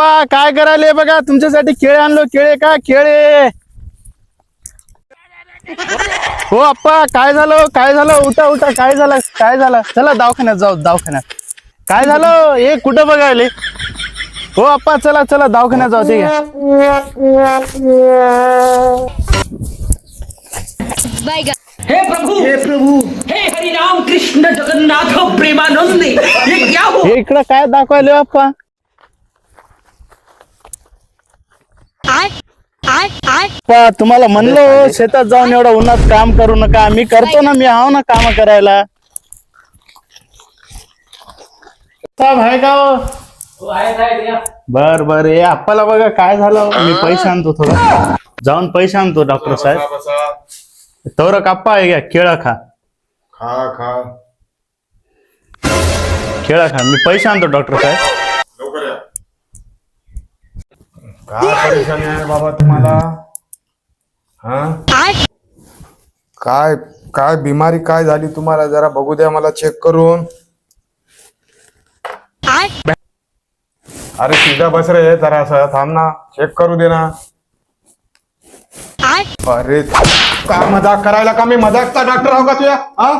आप्पा काय करायले बघा? तुमच्यासाठी केळे आणलो. केळे का? केळे. हो आप्पा काय झालं? काय झालं? उठा उठा. काय झालं? काय झालं? चला दवाखान्यात जाऊ दवाखान्यात. काय झालं? हे कुठं बघायले? हो आप्पा चला चला दवाखान्यात जाऊ ठीक आहे. हे प्रभु! हे प्रभु! हे हरि राम कृष्ण जगन्नाथ प्रेमानंद! ये क्या हो? हे इकडं काय दाखवायले हो आप्पा तुम्हाला म्हणलो शेतात जाऊन एवढं उन्हात काम करू नका. मी करतो ना मी आहो ना काम करायला. साहेब आहे का हो? बर बर हे आप्पाला बघा काय झालं? मी पैसे आणतो थोडं. जाऊन पैसे आणतो डॉक्टर साहेब. तवरक आप्पा आहे घ्या केळं खा. खा खा. केळं खा. मी पैसे आणतो डॉक्टर साहेब. लवकर या. काय परेशानी आहे बाबा तुम्हाला? हा? काय? काय बिमारी काय झाली तुम्हाला? जरा बघू द्या मला चेक करून. अरे सीधा बस रे जरा असं थांब ना चेक करू दे ना. अरे काय मजाक करायला का मी? मजाकचा डॉक्टर आहो का हा?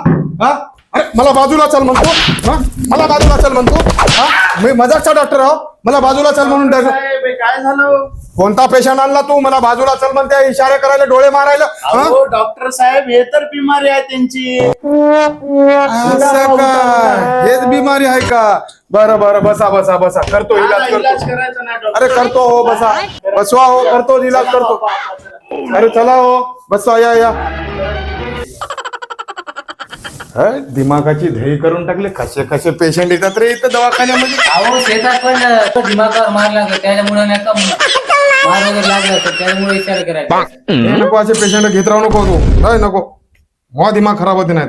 हा? अरे मला बाजूला चल म्हणतो. हा? मला बाजूला चल म्हणतो. हा? मी मजाकचा डॉक्टर आहो. मला बाजूला चल म्हणून काय झालं? कोणता पेशंट आणला तू? मला बाजूला चल म्हणते इशारे करायला डोळे मारायला. हा? अहो डॉक्टर साहेब हे तर बिमारी आहे त्यांची. असं हेच बिमारी आहे का? बरं बरं बसा बसा बसा. करतो इलाज इलाज करतो. करायचा डॉक्टर अरे करतो हो बसा. बसवा हो करतो इलाज करतो. अरे चला हो. बसा या या. हं, दिमागाची धई करून टाकले. कसे कसे पेशंट येतात रे इथं दवाखान्यामध्ये. अहो शेतात पण तो दिमागावर मार लागला. त्याच्यामुळे नाही का मार वगैरे लागला तर त्याच्यामुळे विचार करायचा. हे नको असे पेशंट घेत राहू नको तू. नाही नको. मग दिमाग खराब होते नाही.